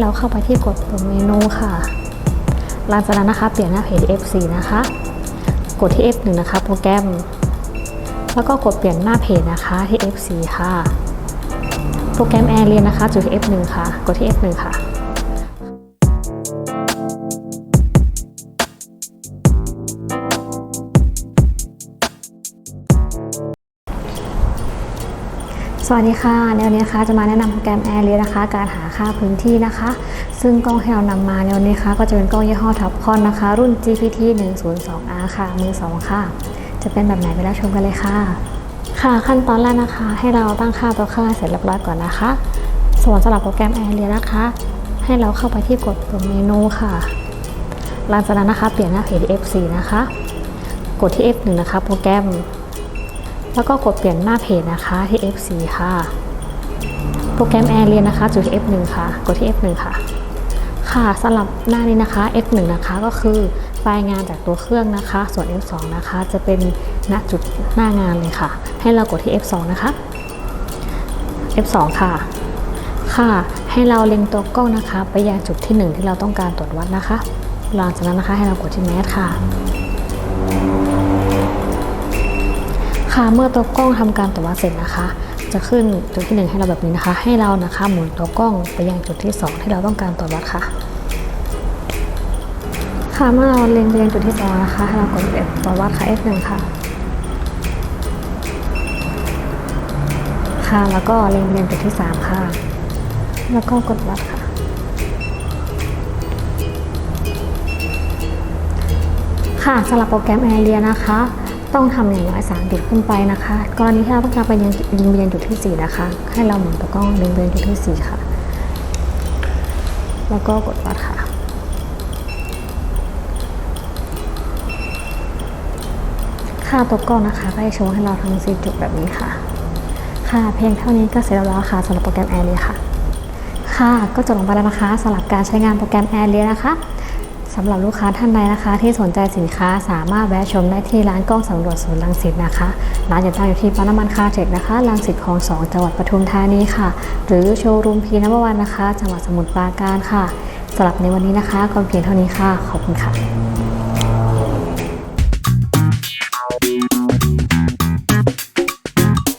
เราเข้าไปที่กดปุ่มเมนูค่ะ หลังจากนั้นนะคะ เปลี่ยนหน้าเพจ F4 นะคะ กดที่ F1 นะคะ โปรแกรม แล้วก็กดเปลี่ยนหน้าเพจนะคะที่ F4 ค่ะ โปรแกรมแอร์เรียนนะคะจุดที่ F1 ค่ะ กดที่ F1 ค่ะ สวัสดีค่ะในวันนี้นะคะจะมาแนะนำโปรแกรม a i r เลยนะคะ การหาค่าพื้นที่นะคะ ซึ่งกล้องที่เรานำมาในวันนี้นะคะก็จะเป็นกล้องยี่ห้อท็อปคอนนะคะ รุ่น GPT 102R ค่ะ มือ 2 ค่ะ จะเป็นแบบไหนไปแล้วชมกันเลยค่ะ ค่ะขั้นตอนแรกนะคะ ให้เราตั้งค่าตัวเครื่องให้เสร็จเรียบร้อยก่อนนะคะ ส่วนสำหรับโปรแกรม a i r เลยนะคะ ให้เราเข้าไปที่กดปุ่มเมนูค่ะ หลังจากนั้นนะคะเปลี่ยนหน้าเพจ F4 นะคะ กดที่ F1 นะคะ โปรแกรม แล้วก็กดเปลี่ยนหน้าเพจนะคะที่ F4 ค่ะ โปรแกรมแอร์เรียนนะคะจุดที่ F1 ค่ะ กดที่ F1 ค่ะ ค่ะสำหรับหน้านี้นะคะ F1 นะคะก็คือไฟล์งานจากตัวเครื่องนะคะ ส่วน F2 นะคะ จะเป็นณจุดหน้างานเลยค่ะ ให้เรากดที่ F2 นะคะ F2 ค่ะ ค่ะ ให้เราเล็งตัวกล้องนะคะ ไปยังจุดที่ 1 ที่เราต้องการตรวจวัดนะคะหลังจากนั้นนะคะให้เรากดที่แมสค่ะ ค่ะเมื่อตัวกล้องทำการตรวจวัดเสร็จนะคะ จะขึ้นจุดที่ 1 ให้เราแบบนี้นะคะ ให้เรานะคะหมุนตัวกล้องไปยังจุดที่ 2 ที่เราต้องการตรวจวัดค่ะ ค่ะเมื่อเราเล็งไปยังจุดที่2นะคะให้เรากด F ตรวจวัดค่ะ F1 ค่ะค่ะแล้วก็เล็งไปยังจุดที่ 3 ค่ะ แล้วก็กดวัดค่ะค่ะสำหรับโปรแกรม a อเรียนะคะ ต้องทำอย่างน้อย3จุดขึ้นไปนะคะ กรณีที่เราต้องการไปยังยิงไปยังจุดที่ 4 นะคะ ให้เราหมุนตัวกล้องเล็งไปยังจุดที่ 4 ค่ะ แล้วก็กดวัดค่ะค่าตัวกล้องนะคะก็จะโชว์ให้เราทั้ง4จุดแบบนี้ค่ะ ค่ะเพียงเท่านี้ก็เสร็จแล้วค่ะสำหรับโปรแกรม a อร์เรียค่ะ ค่ะก็จบลงไปแล้วนะคะสำหรับการใช้งานโปรแกรม a อร์เรียนะคะ สำหรับลูกค้าท่านใดนะคะ ที่สนใจสินค้าสามารถแวะชมได้ที่ร้านกล้องสำรวจศูนย์ลังสิตนะคะ ร้านจะตั้งอยู่ที่ปั๊มน้ำมันคาเทคนะคะลังสิตคลองสองจังหวัดปทุมธานีค่ะ หรือโชว์รูมพีนัมวันนะคะ จังหวัดสมุทรปราการค่ะสำหรับในวันนี้นะคะก็เพียงเท่านี้ค่ะ ขอบคุณค่ะ